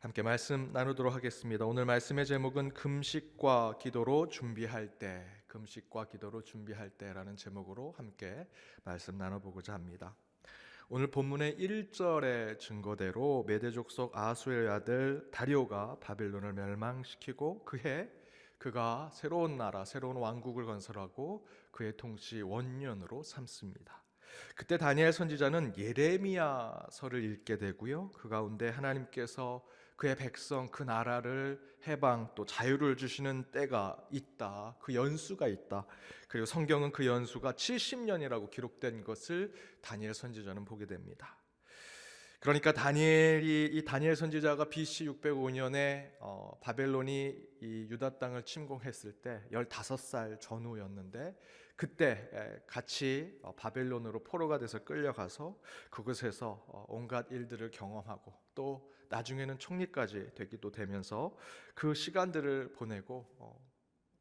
함께 말씀 나누도록 하겠습니다. 오늘 말씀의 제목은 금식과 기도로 준비할 때, 금식과 기도로 준비할 때라는 제목으로 함께 말씀 나눠보고자 합니다. 오늘 본문의 1절의 증거대로 메대 족 속 아수의 아들 다리오가 바벨론을 멸망시키고 그해 그가 새로운 나라, 새로운 왕국을 건설하고 그의 통치 원년으로 삼습니다. 그때 다니엘 선지자는 예레미야서를 읽게 되고요. 그 가운데 하나님께서 그의 백성 그 나라를 해방 또 자유를 주시는 때가 있다. 그 연수가 있다. 그리고 성경은 그 연수가 70년이라고 기록된 것을 다니엘 선지자는 보게 됩니다. 그러니까 다니엘이 이 다니엘 선지자가 BC 605년에 어, 바벨론이 이 유다 땅을 침공했을 때 15살 전후였는데 그때 에, 같이 어, 바벨론으로 포로가 돼서 끌려가서 그곳에서 어, 온갖 일들을 경험하고 또 나중에는 총리까지 되기도 되면서 그 시간들을 보내고 어,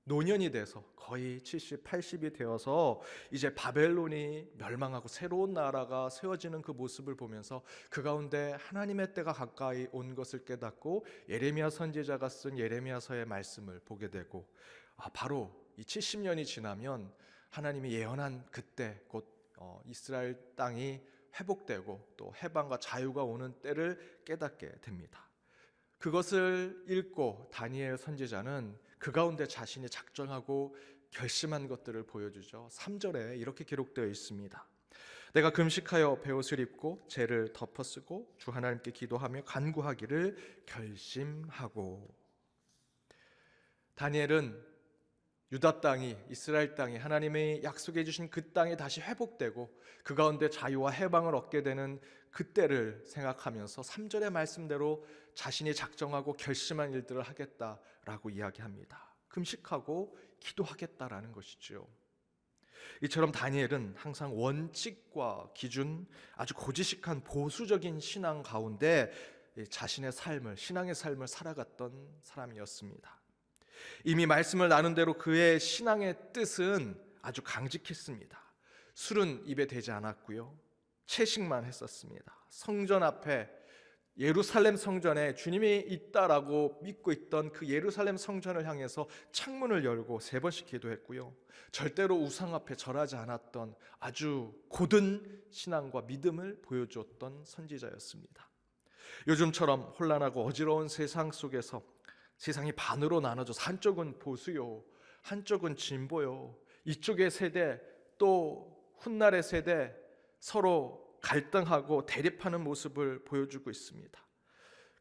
노년이 돼서 거의 70, 80이 되어서 이제 바벨론이 멸망하고 새로운 나라가 세워지는 그 모습을 보면서 그 가운데 하나님의 때가 가까이 온 것을 깨닫고 예레미야 선지자가 쓴 예레미야서의 말씀을 보게 되고 아, 바로 이 70년이 지나면 하나님이 예언한 그때 곧 어, 이스라엘 땅이 회복되고 또 해방과 자유가 오는 때를 깨닫게 됩니다. 그것을 읽고 다니엘 선지자는 그 가운데 자신이 작정하고 결심한 것들을 보여주죠. 3절에 이렇게 기록되어 있습니다. 내가 금식하여 베옷을 입고 죄를 덮어쓰고 주 하나님께 기도하며 간구하기를 결심하고 다니엘은 유다 땅이 이스라엘 땅이 하나님의 약속해 주신 그 땅이 다시 회복되고 그 가운데 자유와 해방을 얻게 되는 그때를 생각하면서 3절의 말씀대로 자신이 작정하고 결심한 일들을 하겠다라고 이야기합니다. 금식하고 기도하겠다라는 것이죠. 이처럼 다니엘은 항상 원칙과 기준, 아주 고지식한 보수적인 신앙 가운데 자신의 삶을 신앙의 삶을 살아갔던 사람이었습니다. 이미 말씀을 나눈 대로 그의 신앙의 뜻은 아주 강직했습니다. 술은 입에 대지 않았고요. 채식만 했었습니다. 성전 앞에 예루살렘 성전에 주님이 있다라고 믿고 있던 그 예루살렘 성전을 향해서 창문을 열고 세 번씩 기도했고요. 절대로 우상 앞에 절하지 않았던 아주 고든 신앙과 믿음을 보여주었던 선지자였습니다. 요즘처럼 혼란하고 어지러운 세상 속에서 세상이 반으로 나눠져서 한쪽은 보수요, 한쪽은 진보요. 이쪽의 세대 또 훗날의 세대 서로 갈등하고 대립하는 모습을 보여주고 있습니다.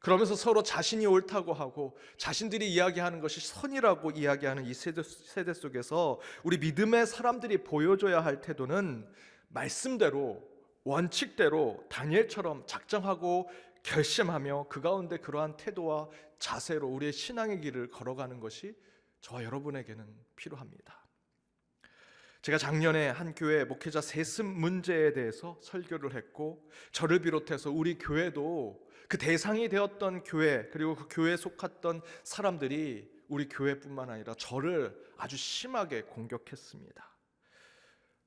그러면서 서로 자신이 옳다고 하고 자신들이 이야기하는 것이 선이라고 이야기하는 이 세대, 세대 속에서 우리 믿음의 사람들이 보여줘야 할 태도는 말씀대로 원칙대로 다니엘처럼 작정하고 결심하며 그 가운데 그러한 태도와 자세로 우리의 신앙의 길을 걸어가는 것이 저와 여러분에게는 필요합니다. 제가 작년에 한 교회 목회자 세습 문제에 대해서 설교를 했고 저를 비롯해서 우리 교회도 그 대상이 되었던 교회 그리고 그 교회에 속했던 사람들이 우리 교회뿐만 아니라 저를 아주 심하게 공격했습니다.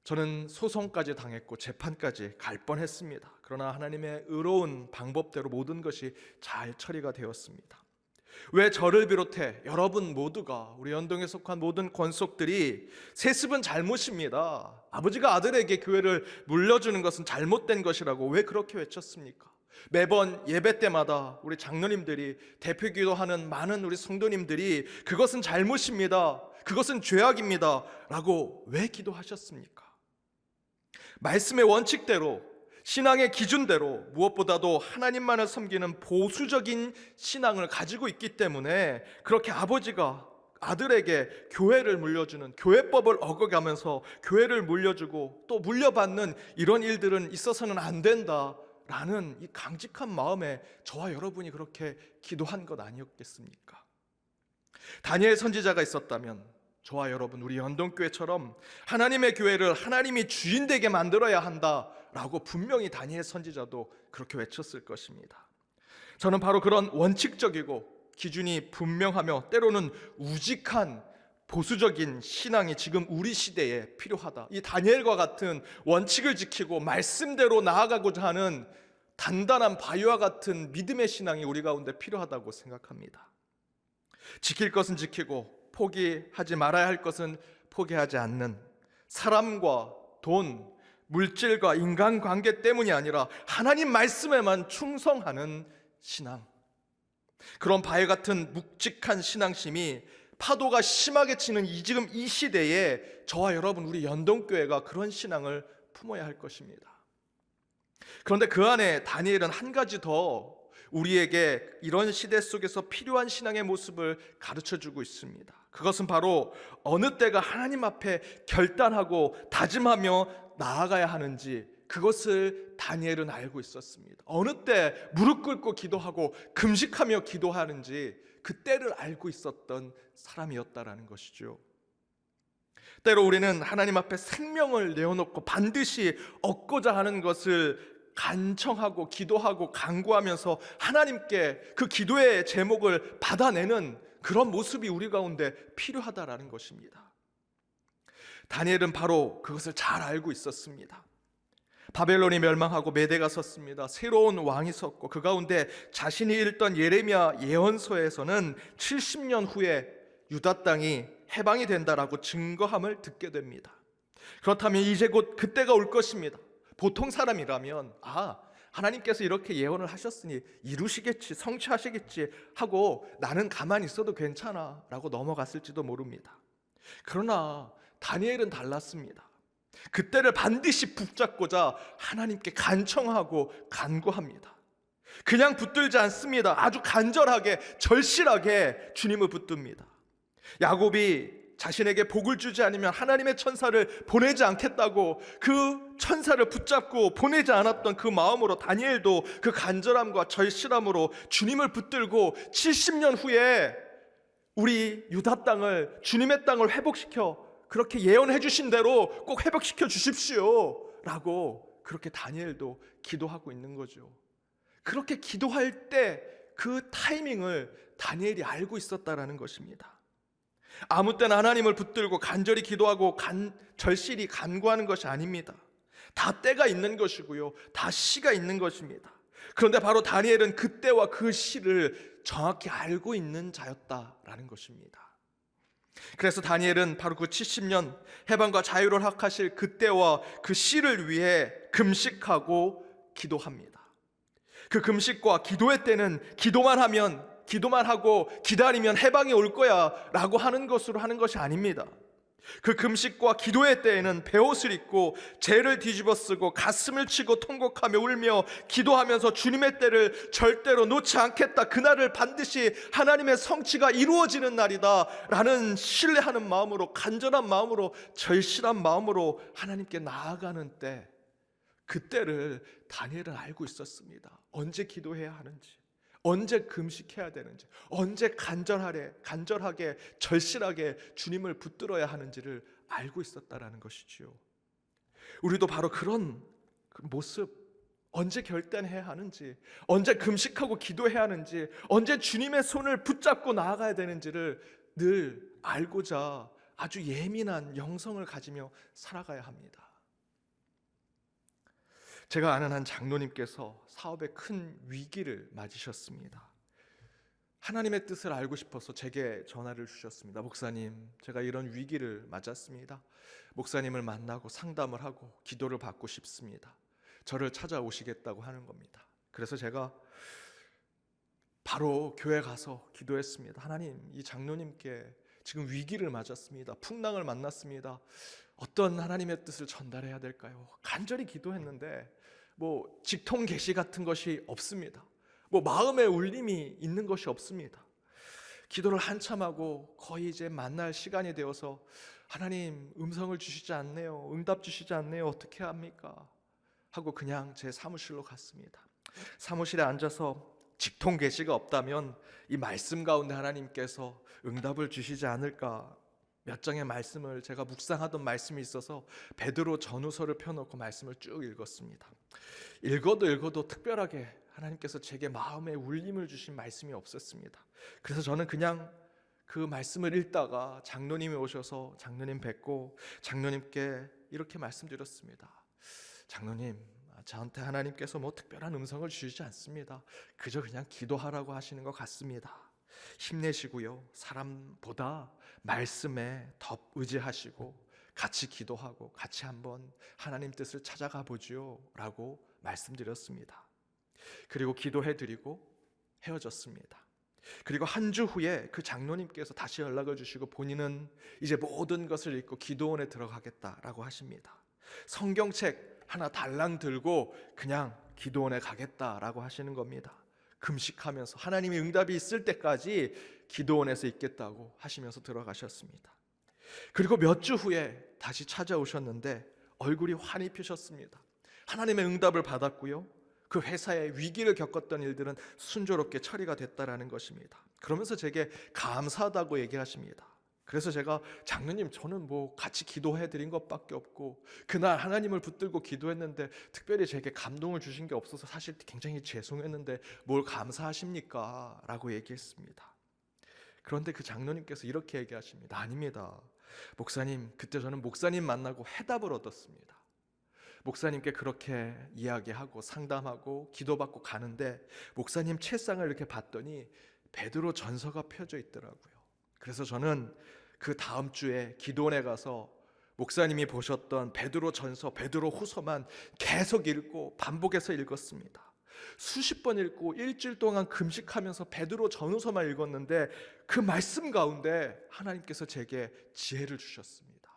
저는 소송까지 당했고 재판까지 갈 뻔했습니다. 그러나 하나님의 의로운 방법대로 모든 것이 잘 처리가 되었습니다. 왜 저를 비롯해 여러분 모두가 우리 연동에 속한 모든 권속들이 세습은 잘못입니다. 아버지가 아들에게 교회를 물려주는 것은 잘못된 것이라고 왜 그렇게 외쳤습니까? 매번 예배 때마다 우리 장로님들이 대표 기도하는 많은 우리 성도님들이 그것은 잘못입니다. 그것은 죄악입니다. 라고 왜 기도하셨습니까? 말씀의 원칙대로 신앙의 기준대로 무엇보다도 하나님만을 섬기는 보수적인 신앙을 가지고 있기 때문에 그렇게 아버지가 아들에게 교회를 물려주는 교회법을 어겨가면서 교회를 물려주고 또 물려받는 이런 일들은 있어서는 안 된다라는 이 강직한 마음에 저와 여러분이 그렇게 기도한 것 아니었겠습니까? 다니엘 선지자가 있었다면 저와 여러분 우리 연동교회처럼 하나님의 교회를 하나님이 주인 되게 만들어야 한다 라고 분명히 다니엘 선지자도 그렇게 외쳤을 것입니다. 저는 바로 그런 원칙적이고 기준이 분명하며 때로는 우직한 보수적인 신앙이 지금 우리 시대에 필요하다. 이 다니엘과 같은 원칙을 지키고 말씀대로 나아가고자 하는 단단한 바위와 같은 믿음의 신앙이 우리 가운데 필요하다고 생각합니다. 지킬 것은 지키고 포기하지 말아야 할 것은 포기하지 않는 사람과 돈, 물질과 인간 관계 때문이 아니라 하나님 말씀에만 충성하는 신앙. 그런 바위 같은 묵직한 신앙심이 파도가 심하게 치는 이 지금 이 시대에 저와 여러분 우리 연동교회가 그런 신앙을 품어야 할 것입니다. 그런데 그 안에 다니엘은 한 가지 더 우리에게 이런 시대 속에서 필요한 신앙의 모습을 가르쳐 주고 있습니다. 그것은 바로 어느 때가 하나님 앞에 결단하고 다짐하며 나아가야 하는지 그것을 다니엘은 알고 있었습니다. 어느 때 무릎 꿇고 기도하고 금식하며 기도하는지 그 때를 알고 있었던 사람이었다라는 것이죠. 때로 우리는 하나님 앞에 생명을 내어놓고 반드시 얻고자 하는 것을 간청하고 기도하고 간구하면서 하나님께 그 기도의 제목을 받아내는 그런 모습이 우리 가운데 필요하다라는 것입니다. 다니엘은 바로 그것을 잘 알고 있었습니다. 바벨론이 멸망하고 메대가 섰습니다. 새로운 왕이 섰고 그 가운데 자신이 읽던 예레미야 예언서에서는 70년 후에 유다 땅이 해방이 된다라고 증거함을 듣게 됩니다. 그렇다면 이제 곧 그때가 올 것입니다. 보통 사람이라면 아 하나님께서 이렇게 예언을 하셨으니 이루시겠지 성취하시겠지 하고 나는 가만히 있어도 괜찮아라고 넘어갔을지도 모릅니다. 그러나 다니엘은 달랐습니다. 그때를 반드시 붙잡고자 하나님께 간청하고 간구합니다. 그냥 붙들지 않습니다. 아주 간절하게 절실하게 주님을 붙듭니다. 야곱이 자신에게 복을 주지 않으면 하나님의 천사를 보내지 않겠다고 그 천사를 붙잡고 보내지 않았던 그 마음으로 다니엘도 그 간절함과 절실함으로 주님을 붙들고 70년 후에 우리 유다 땅을 주님의 땅을 회복시켜 그렇게 예언해 주신 대로 꼭 회복시켜 주십시오. 라고 그렇게 다니엘도 기도하고 있는 거죠. 그렇게 기도할 때 그 타이밍을 다니엘이 알고 있었다라는 것입니다. 아무 때나 하나님을 붙들고 간절히 기도하고 간, 절실히 간구하는 것이 아닙니다. 다 때가 있는 것이고요. 다 시가 있는 것입니다. 그런데 바로 다니엘은 그때와 그 시를 정확히 알고 있는 자였다라는 것입니다. 그래서 다니엘은 바로 그 70년 해방과 자유를 허락하실 그때와 그 시를 위해 금식하고 기도합니다. 그 금식과 기도의 때는 기도만 하면 기도만 하고 기다리면 해방이 올 거야 라고 하는 것으로 하는 것이 아닙니다. 그 금식과 기도의 때에는 베옷을 입고 죄를 뒤집어 쓰고 가슴을 치고 통곡하며 울며 기도하면서 주님의 때를 절대로 놓지 않겠다. 그날을 반드시 하나님의 성취가 이루어지는 날이다. 라는 신뢰하는 마음으로 간절한 마음으로 절실한 마음으로 하나님께 나아가는 때 그때를 다니엘은 알고 있었습니다. 언제 기도해야 하는지. 언제 금식해야 되는지, 언제 간절하게, 간절하게, 절실하게 주님을 붙들어야 하는지를 알고 있었다라는 것이지요. 우리도 바로 그런 그 모습, 언제 결단해야 하는지, 언제 금식하고 기도해야 하는지, 언제 주님의 손을 붙잡고 나아가야 되는지를 늘 알고자 아주 예민한 영성을 가지며 살아가야 합니다. 제가 아는 한 장로님께서 사업에 큰 위기를 맞으셨습니다. 하나님의 뜻을 알고 싶어서 제게 전화를 주셨습니다. 목사님, 제가 이런 위기를 맞았습니다. 목사님을 만나고 상담을 하고 기도를 받고 싶습니다. 저를 찾아오시겠다고 하는 겁니다. 그래서 제가 바로 교회 가서 기도했습니다. 하나님, 이 장로님께 지금 위기를 맞았습니다. 풍랑을 만났습니다. 어떤 하나님의 뜻을 전달해야 될까요? 간절히 기도했는데 뭐 직통 계시 같은 것이 없습니다. 뭐 마음의 울림이 있는 것이 없습니다. 기도를 한참 하고 거의 이제 만날 시간이 되어서 하나님 음성을 주시지 않네요. 응답 주시지 않네요. 어떻게 합니까? 하고 그냥 제 사무실로 갔습니다. 사무실에 앉아서 직통 계시가 없다면 이 말씀 가운데 하나님께서 응답을 주시지 않을까 몇 장의 말씀을 제가 묵상하던 말씀이 있어서 베드로 전후서를 펴놓고 말씀을 쭉 읽었습니다. 읽어도 읽어도 특별하게 하나님께서 제게 마음에 울림을 주신 말씀이 없었습니다. 그래서 저는 그냥 그 말씀을 읽다가 장로님이 오셔서 장로님 뵙고 장로님께 이렇게 말씀드렸습니다. 장로님, 저한테 하나님께서 뭐 특별한 음성을 주시지 않습니다. 그저 그냥 기도하라고 하시는 것 같습니다. 힘내시고요. 사람보다 말씀에 더 의지하시고 같이 기도하고 같이 한번 하나님 뜻을 찾아가 보지요라고 말씀드렸습니다. 그리고 기도해 드리고 헤어졌습니다. 그리고 한 주 후에 그 장로님께서 다시 연락을 주시고 본인은 이제 모든 것을 잊고 기도원에 들어가겠다라고 하십니다. 성경책 하나 달랑 들고 그냥 기도원에 가겠다라고 하시는 겁니다. 금식하면서 하나님의 응답이 있을 때까지 기도원에서 있겠다고 하시면서 들어가셨습니다. 그리고 몇 주 후에 다시 찾아오셨는데 얼굴이 환히 피셨습니다. 하나님의 응답을 받았고요. 그 회사에 위기를 겪었던 일들은 순조롭게 처리가 됐다라는 것입니다. 그러면서 제게 감사하다고 얘기하십니다. 그래서 제가 장로님 저는 뭐 같이 기도해 드린 것밖에 없고 그날 하나님을 붙들고 기도했는데 특별히 제게 감동을 주신 게 없어서 사실 굉장히 죄송했는데 뭘 감사하십니까? 라고 얘기했습니다. 그런데 그 장로님께서 이렇게 얘기하십니다. 아닙니다. 목사님, 그때 저는 목사님 만나고 해답을 얻었습니다. 목사님께 그렇게 이야기하고 상담하고 기도받고 가는데 목사님 책상을 이렇게 봤더니 베드로 전서가 펴져 있더라고요. 그래서 저는 그 다음 주에 기도원에 가서 목사님이 보셨던 베드로 전서, 베드로 후서만 계속 읽고 반복해서 읽었습니다. 수십 번 읽고 일주일 동안 금식하면서 베드로 전후서만 읽었는데 그 말씀 가운데 하나님께서 제게 지혜를 주셨습니다.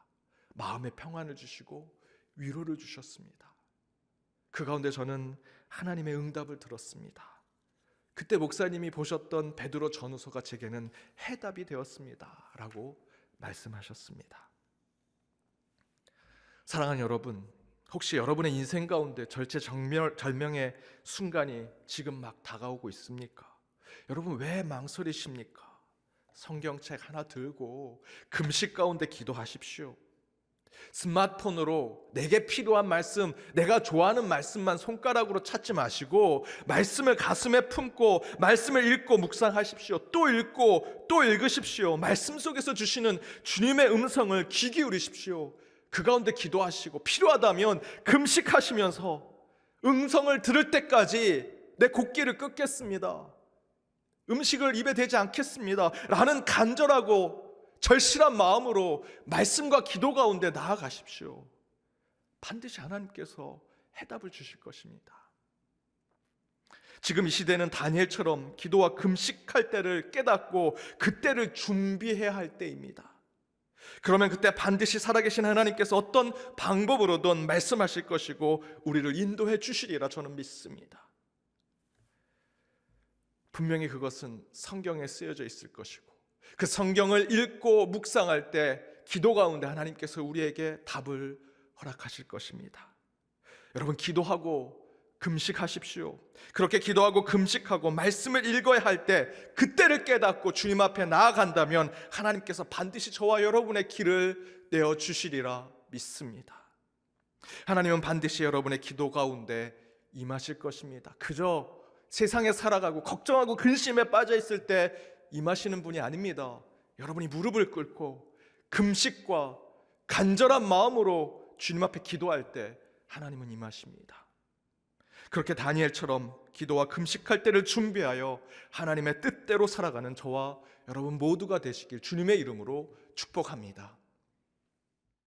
마음의 평안을 주시고 위로를 주셨습니다. 그 가운데 저는 하나님의 응답을 들었습니다. 그때 목사님이 보셨던 베드로 전후서가 제게는 해답이 되었습니다라고 말씀하셨습니다. 사랑하는 여러분, 혹시 여러분의 인생 가운데 절체절명 절명의 순간이 지금 막 다가오고 있습니까? 여러분 왜 망설이십니까? 성경책 하나 들고 금식 가운데 기도하십시오. 스마트폰으로 내게 필요한 말씀, 내가 좋아하는 말씀만 손가락으로 찾지 마시고 말씀을 가슴에 품고 말씀을 읽고 묵상하십시오. 또 읽고 또 읽으십시오. 말씀 속에서 주시는 주님의 음성을 귀 기울이십시오. 그 가운데 기도하시고 필요하다면 금식하시면서 음성을 들을 때까지 내 곡기를 끊겠습니다. 음식을 입에 대지 않겠습니다. 라는 간절하고 절실한 마음으로 말씀과 기도 가운데 나아가십시오. 반드시 하나님께서 해답을 주실 것입니다. 지금 이 시대는 다니엘처럼 기도와 금식할 때를 깨닫고 그때를 준비해야 할 때입니다. 그러면 그때 반드시 살아계신 하나님께서 어떤 방법으로든 말씀하실 것이고 우리를 인도해 주시리라 저는 믿습니다. 분명히 그것은 성경에 쓰여져 있을 것이고 그 성경을 읽고 묵상할 때 기도 가운데 하나님께서 우리에게 답을 허락하실 것입니다. 여러분 기도하고 금식하십시오. 그렇게 기도하고 금식하고 말씀을 읽어야 할 때 그때를 깨닫고 주님 앞에 나아간다면 하나님께서 반드시 저와 여러분의 길을 내어 주시리라 믿습니다. 하나님은 반드시 여러분의 기도 가운데 임하실 것입니다. 그저 세상에 살아가고 걱정하고 근심에 빠져 있을 때 임하시는 분이 아닙니다. 여러분이 무릎을 꿇고 금식과 간절한 마음으로 주님 앞에 기도할 때 하나님은 임하십니다. 그렇게 다니엘처럼 기도와 금식할 때를 준비하여 하나님의 뜻대로 살아가는 저와 여러분 모두가 되시길 주님의 이름으로 축복합니다.